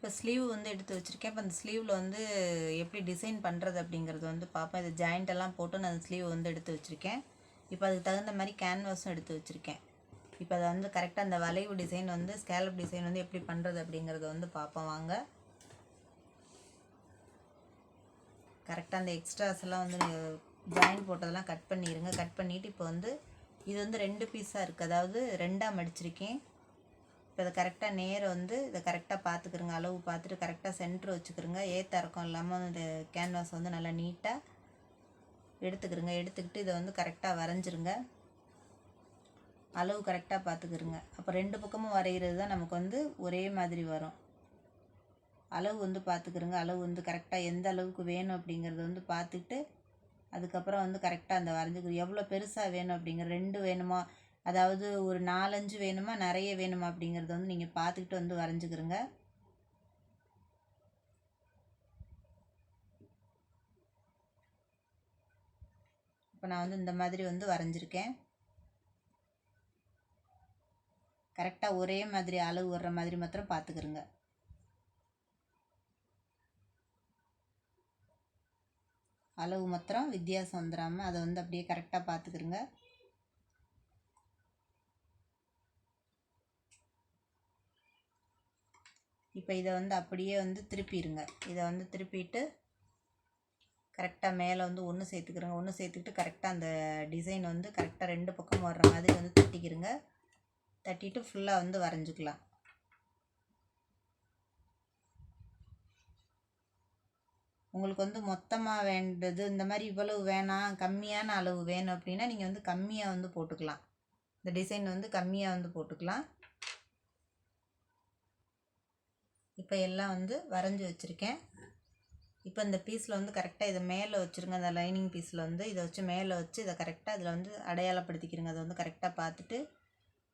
இப்போ ஸ்லீவ் வந்து எடுத்து வச்சுருக்கேன். இப்போ அந்த ஸ்லீவில் வந்து எப்படி டிசைன் பண்ணுறது அப்படிங்கிறது வந்து பார்ப்பேன் இது ஜாயிண்ட் எல்லாம் போட்டு நான் அந்த ஸ்லீவ் வந்து எடுத்து வச்சுருக்கேன். இப்போ அதுக்கு தகுந்த மாதிரி கேன்வாஸும் எடுத்து வச்சுருக்கேன். இப்போ அதை வந்து கரெக்டாக அந்த வளைவு டிசைன் வந்து ஸ்கேலப் டிசைன் வந்து எப்படி பண்ணுறது அப்படிங்கிறத வந்து பார்ப்போம் வாங்க. கரெக்டாக அந்த எக்ஸ்ட்ராஸ் எல்லாம் வந்து ஜாயின் போட்டதெல்லாம் கட் பண்ணிடுங்க கட் பண்ணிவிட்டு இப்போ வந்து இது வந்து ரெண்டு பீஸாக இருக்குது அதாவது ரெண்டாக மடிச்சிருக்கேன். இப்போ இதை கரெக்டாக நேர் வந்து இதை கரெக்டாக பார்த்துக்கிறங்க அளவு பார்த்துட்டு கரெக்டாக சென்டர் வச்சுக்கிறோங்க ஏத்த இறக்கம் இல்லாமல் இந்த கேன்வாஸ் வந்து நல்லா நீட்டாக எடுத்துக்கிறங்க எடுத்துக்கிட்டு இதை வந்து கரெக்டாக வரைஞ்சிருங்க. அளவு கரெக்டாக பார்த்துக்கிறங்க அப்போ ரெண்டு பக்கமும் வரைகிறது தான் நமக்கு வந்து ஒரே மாதிரி வரும். அளவு வந்து பார்த்துக்கிறங்க அளவு வந்து கரெக்டாக எந்த அளவுக்கு வேணும் அப்படிங்கிறத வந்து பார்த்துட்டு அதுக்கப்புறம் வந்து கரெக்டாக அந்த வரைஞ்சிக்கிறோம் எவ்வளோ பெருசாக வேணும் அப்படிங்கிற ரெண்டு வேணுமா அதாவது ஒரு நாலஞ்சு வேணுமா நிறைய வேணுமா அப்படிங்கிறத வந்து நீங்கள் பார்த்துக்கிட்டு வந்து வரைஞ்சிக்கிறங்க. இப்போ நான் வந்து இந்த மாதிரி வந்து வரைஞ்சிருக்கேன். கரெக்டாக ஒரே மாதிரி அளவு வர்ற மாதிரி மாத்திரம் பார்த்துக்கிறங்க. அளவு மாத்திரம் வித்தியாசம் வந்துடாமல் அதை வந்து அப்படியே கரெக்டாக பார்த்துக்கிறங்க. இப்போ இதை வந்து அப்படியே வந்து திருப்பிடுங்க. இதை வந்து திருப்பிட்டு கரெக்டாக மேலே வந்து ஒன்று சேர்த்துக்கிறோங்க. ஒன்று சேர்த்துக்கிட்டு கரெக்டாக அந்த டிசைன் வந்து கரெக்டாக ரெண்டு பக்கம் வர்ற மாதிரி வந்து தட்டிக்கிறங்க தட்டிட்டு ஃபுல்லாக வந்து வரைஞ்சிக்கலாம். உங்களுக்கு வந்து மொத்தமாக வேண்டது இந்த மாதிரி இவ்வளவு வேணாம் கம்மியான அளவு வேணும் அப்படின்னா நீங்கள் வந்து கம்மியாக வந்து போட்டுக்கலாம். இந்த டிசைன் வந்து கம்மியாக வந்து போட்டுக்கலாம். இப்போ எல்லாம் வந்து வரைஞ்சி வச்சுருக்கேன். இப்போ இந்த பீஸில் வந்து கரெக்டாக இதை மேலே வச்சுருங்க. அந்த லைனிங் பீஸில் வந்து இதை வச்சு மேலே வச்சு இதை கரெக்டாக இதில் வந்து அடையாளப்படுத்திக்கிறங்க அதை வந்து கரெக்டாக பார்த்துட்டு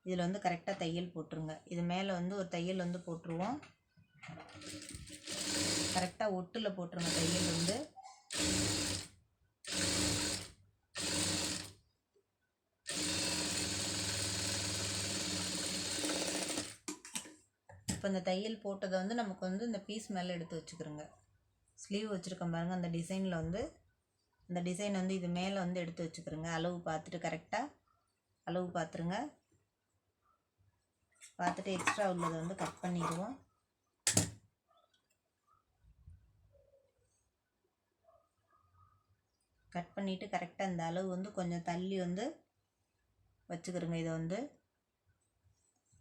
இதில் வந்து கரெக்டாக தையல் போட்டுருங்க. இது மேலே வந்து ஒரு தையல் வந்து போட்டுருவோம். கரெக்டாக ஒட்டில் போட்டுருங்க தையல் வந்து. இப்போ இந்த தையல் போட்டதை வந்து நமக்கு வந்து இந்த பீஸ் மேலே எடுத்து வச்சுக்கிறோங்க. ஸ்லீவ் வச்சுருக்கோம் பாருங்கள் அந்த டிசைனில் வந்து அந்த டிசைன் வந்து இது மேலே வந்து எடுத்து வச்சுக்கிறோங்க. அளவு பார்த்துட்டு கரெக்டாக அளவு பார்த்துருங்க. பார்த்துட்டு எக்ஸ்ட்ரா உள்ளதை வந்து கட் பண்ணிடுவோம். கட் பண்ணிவிட்டு கரெக்டாக இந்த அளவு வந்து கொஞ்சம் தள்ளி வந்து வச்சுக்கிறோங்க இதை வந்து.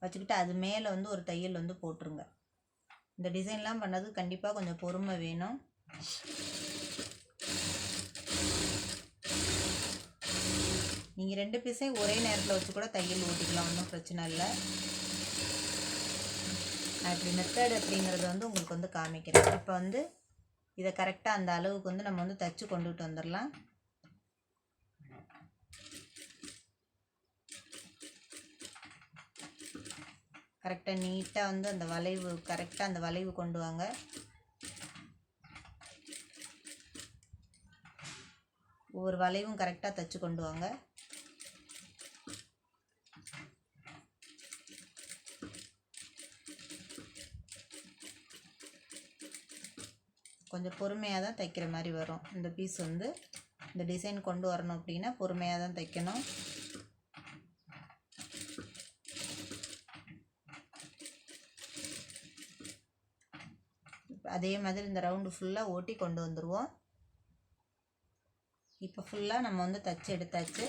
வச்சுக்கிட்டு அது மேலே வந்து ஒரு தையல் வந்து போட்டுருங்க. இந்த டிசைன்லாம் பண்ணது கண்டிப்பாக கொஞ்சம் பொறுமை வேணும். நீங்கள் ரெண்டு பீஸையும் ஒரே நேரத்தில் வச்சு கூட தையல் ஓட்டிக்கலாம் ஒன்றும் பிரச்சனை இல்லை. அப்படி மெத்தட் அப்படிங்கிறது வந்து உங்களுக்கு வந்து காமிக்கிறேன். இப்போ வந்து இதை கரெக்டாக அந்த அளவுக்கு வந்து நம்ம வந்து தைச்சு கொண்டுகிட்டு வந்துடலாம் கரெக்டாக நீட்டாக வந்து அந்த வளைவு கரெக்டாக அந்த வளைவு கொண்டு வாங்க. ஒவ்வொரு வளைவும் கரெக்டாக தைச்சு கொண்டு வாங்க. கொஞ்சம் பொறுமையாக தான் தைக்கிற மாதிரி வரும். இந்த பீஸ் வந்து இந்த டிசைன் கொண்டு வரணும் அப்படின்னா பொறுமையாக தான் தைக்கணும். அதே மாதிரி இந்த ரவுண்டு ஃபுல்லாக ஓட்டி கொண்டு வந்துடுவோம் இப்போ ஃபுல்லாக நம்ம வந்து தச்சு எடுத்தாச்சு.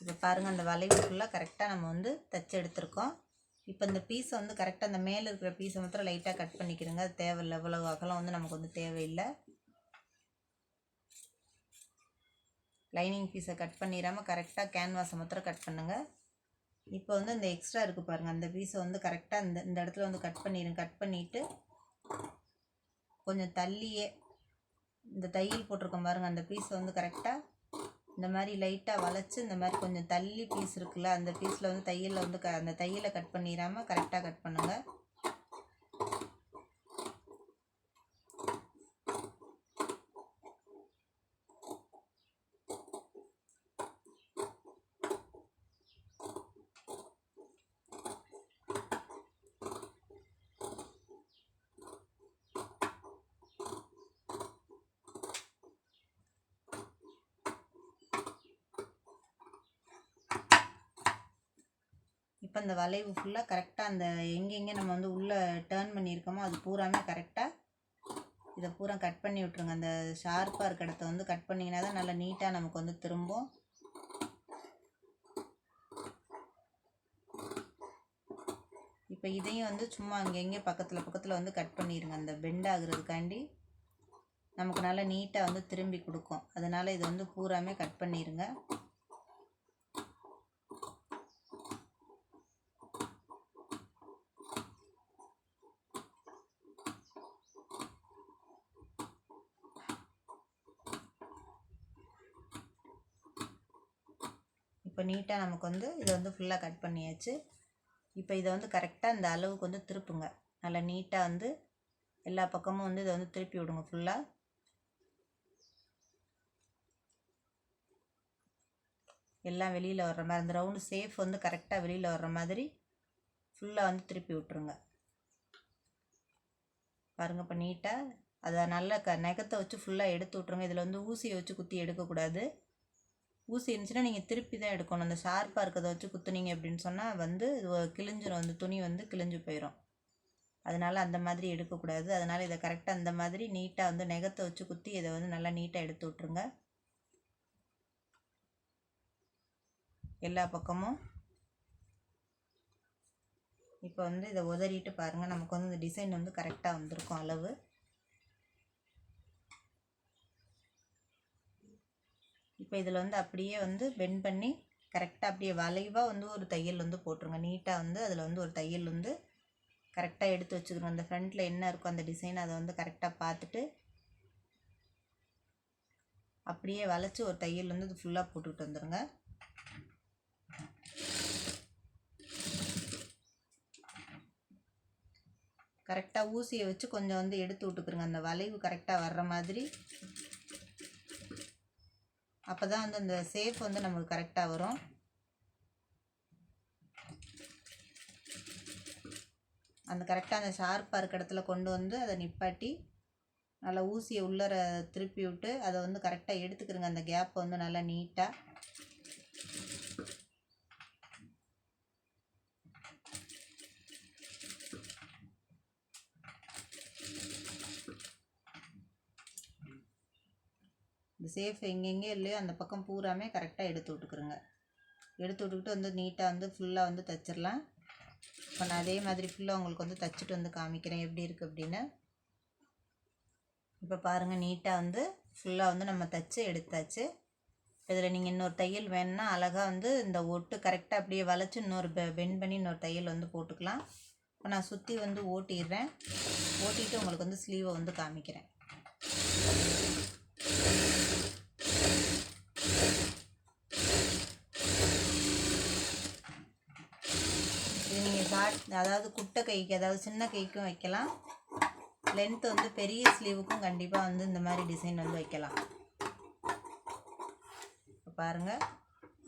இப்போ பாருங்கள் அந்த வளைவு ஃபுல்லாக கரெக்டாக நம்ம வந்து தச்சு எடுத்திருக்கோம். இப்போ இந்த பீஸை வந்து கரெக்டாக அந்த மேலே இருக்கிற பீஸை மாத்திரம் லைட்டாக கட் பண்ணிக்கிறோங்க அது தேவையில்லை. இவ்வளவு அகலம் வந்து நமக்கு வந்து தேவையில்லை. லைனிங் பீஸை கட் பண்ணிடாமல் கரெக்டாக கேன்வாஸை மாத்திரம் கட் பண்ணுங்கள் இப்போ வந்து இந்த எக்ஸ்ட்ரா இருக்குது பாருங்கள் அந்த பீஸை வந்து கரெக்டாக இந்த இந்த இடத்துல வந்து கட் பண்ணிடுங்க கட் பண்ணிவிட்டு கொஞ்சம் தள்ளியே இந்த தையல் போட்டிருக்கோம் பாருங்கள் அந்த பீஸை வந்து கரெக்டாக இந்த மாதிரி லைட்டாக வளைச்சி இந்த மாதிரி கொஞ்சம் தள்ளி பீஸ் இருக்குல்ல அந்த பீஸில் வந்து தையலில் வந்து க அந்த தையலை கட் பண்ணிடாமல் கரெக்டாக கட் பண்ணுங்கள் இப்போ இந்த வளைவு ஃபுல்லாக கரெக்டாக அந்த எங்கெங்கே நம்ம வந்து உள்ளே டேர்ன் பண்ணியிருக்கோமோ அது பூராமே கரெக்டாக இதை பூரா கட் பண்ணி விட்ருங்க அந்த ஷார்ப்பாக இருக்க இடத்த வந்து கட் பண்ணிங்கன்னா தான் நல்லா நீட்டாக நமக்கு வந்து திரும்பும். இப்போ இதையும் வந்து சும்மா அங்கங்கே பக்கத்தில் பக்கத்தில் வந்து கட் பண்ணிடுங்க அந்த பெண்ட் ஆகுறதுக்காண்டி நமக்கு நல்லா நீட்டாக வந்து திரும்பி கொடுக்கும். அதனால் இதை வந்து பூராமே கட் பண்ணிடுங்க இப்போ நீட்டாக நமக்கு வந்து இதை வந்து ஃபுல்லாக கட் பண்ணியாச்சு. இப்போ இதை வந்து கரெக்டாக இந்த அளவுக்கு வந்து திருப்புங்க. நல்லா நீட்டாக வந்து எல்லா பக்கமும் வந்து இதை வந்து திருப்பி விடுங்க ஃபுல்லாக எல்லாம் வெளியில் வர்ற மாதிரி அந்த ரவுண்டு சேஃப் வந்து கரெக்டாக வெளியில் வர்ற மாதிரி ஃபுல்லாக வந்து திருப்பி விட்ருங்க பாருங்கள் இப்போ நீட்டாக அதை நல்லா க நகத்தை வச்சு ஃபுல்லாக எடுத்து விட்ருங்க இதில் வந்து ஊசியை வச்சு குத்தி எடுக்கக்கூடாது. ஊசி இருந்துச்சுன்னா நீங்கள் திருப்பி தான் எடுக்கணும். அந்த ஷார்ப்பாக இருக்கிறத வச்சு குத்துனீங்க அப்படின்னு சொன்னால் வந்து கிழிஞ்சிரும். அந்த துணி வந்து கிழிஞ்சு போயிடும் அதனால் அந்த மாதிரி எடுக்கக்கூடாது. அதனால் இதை கரெக்டாக அந்த மாதிரி நீட்டாக வந்து நெகத்தை வச்சு குத்தி இதை வந்து நல்லா நீட்டாக எடுத்து விட்ருங்க எல்லா பக்கமும். இப்போ வந்து இதை உதறிட்டு பாருங்கள் நமக்கு வந்து இந்த டிசைன் வந்து கரெக்டாக வந்திருக்கும் அளவு. இப்போ இதில் வந்து அப்படியே வந்து பெண்ட் பண்ணி கரெக்டாக அப்படியே வளைவாக வந்து ஒரு தையல் வந்து போட்டுருங்க. நீட்டாக வந்து அதில் வந்து ஒரு தையல் வந்து கரெக்டாக எடுத்து வச்சுக்கணும். அந்த ஃப்ரண்ட்டில் என்ன இருக்கோ அந்த டிசைன் அதை வந்து கரெக்டாக பார்த்துட்டு அப்படியே வளைச்சி ஒரு தையல் வந்து இது ஃபுல்லாக போட்டுக்கிட்டு வந்துடுங்க கரெக்டாக ஊசியை வச்சு கொஞ்சம் வந்து எடுத்து விட்டுக்குருங்க. அந்த வளைவு கரெக்டாக வர்ற மாதிரி அப்போ தான் வந்து அந்த சேஃப் வந்து நமக்கு கரெக்டாக வரும். அந்த கரெக்டாக அந்த ஷார்ப்பாக இருக்க இடத்துல கொண்டு வந்து அதை நிப்பாட்டி நல்லா ஊசியை உள்ளர திருப்பி விட்டு அதை வந்து கரெக்டாக எடுத்துக்கிறங்க அந்த கேப்பை வந்து நல்லா நீட்டாக சேஃப் எங்கெங்கே இல்லையோ அந்த பக்கம் பூராமே கரெக்டாக எடுத்து விட்டுக்குருங்க. எடுத்து விட்டுக்கிட்டு வந்து நீட்டாக வந்து ஃபுல்லாக வந்து தச்சிடலாம் இப்போ நான் அதே மாதிரி ஃபுல்லாக உங்களுக்கு வந்து தச்சுட்டு வந்து காமிக்கிறேன் எப்படி இருக்குது அப்படின்னு. இப்போ பாருங்கள் நீட்டாக வந்து ஃபுல்லாக வந்து நம்ம தச்சு எடுத்தாச்சு. இதில் நீங்கள் இன்னொரு தையல் வேணும்னா அழகாக வந்து இந்த ஒட்டு கரெக்டாக அப்படியே வளைச்சி இன்னொரு பெ பெண்ட் பண்ணி இன்னொரு தையல் வந்து போட்டுக்கலாம். இப்போ நான் சுற்றி வந்து ஓட்டிடுறேன். ஓட்டிட்டு உங்களுக்கு வந்து ஸ்லீவை வந்து காமிக்கிறேன் இது நீங்கள் ஷார்ட் அதாவது குட்டை கைக்கு அதாவது சின்ன கைக்கும் வைக்கலாம். லென்த் வந்து பெரிய ஸ்லீவுக்கும் கண்டிப்பாக வந்து இந்த மாதிரி டிசைன் வந்து வைக்கலாம். இப்போ பாருங்கள்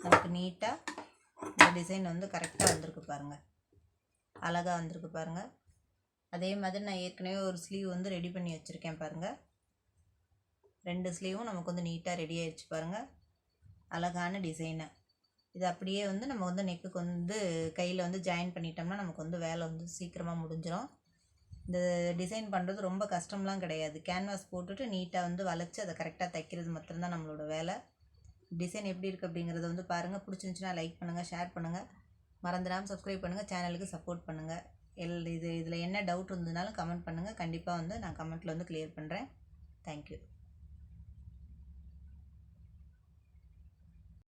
நமக்கு நீட்டாக இந்த டிசைன் வந்து கரெக்டாக வந்திருக்கு பாருங்கள் அழகாக வந்திருக்கு பாருங்கள் அதே மாதிரி நான் ஏற்கனவே ஒரு ஸ்லீவ் வந்து ரெடி பண்ணி வச்சுருக்கேன் பாருங்கள் ரெண்டு ஸ்லீவும் நமக்கு வந்து நீட்டாக ரெடி ஆயிடுச்சு பாருங்கள் அழகான டிசைனை இது அப்படியே வந்து நம்ம வந்து நெக்குக்கு வந்து கையில் வந்து ஜாயின் பண்ணிட்டோம்னா நமக்கு வந்து வேலை வந்து சீக்கிரமாக முடிஞ்சிடும் இந்த டிசைன் பண்ணுறது ரொம்ப கஷ்டம்லாம் கிடையாது. கேன்வாஸ் போட்டுட்டு நீட்டாக வந்து வளைச்சி அதை கரெக்டாக தைக்கிறது மட்டும்தான் நம்மளோட வேலை. டிசைன் எப்படி இருக்குது அப்படிங்கிறத வந்து பாருங்கள் பிடிச்சிருந்துச்சுன்னா லைக் பண்ணுங்கள் ஷேர் பண்ணுங்கள் மறந்துடாமல் சப்ஸ்கிரைப் பண்ணுங்கள் சேனலுக்கு சப்போர்ட் பண்ணுங்கள் எல் இது இதில் என்ன டவுட் இருந்ததுனாலும் கமெண்ட் பண்ணுங்கள் கண்டிப்பாக வந்து நான் கமெண்ட்டில் வந்து க்ளியர் பண்ணுறேன் தேங்க்யூ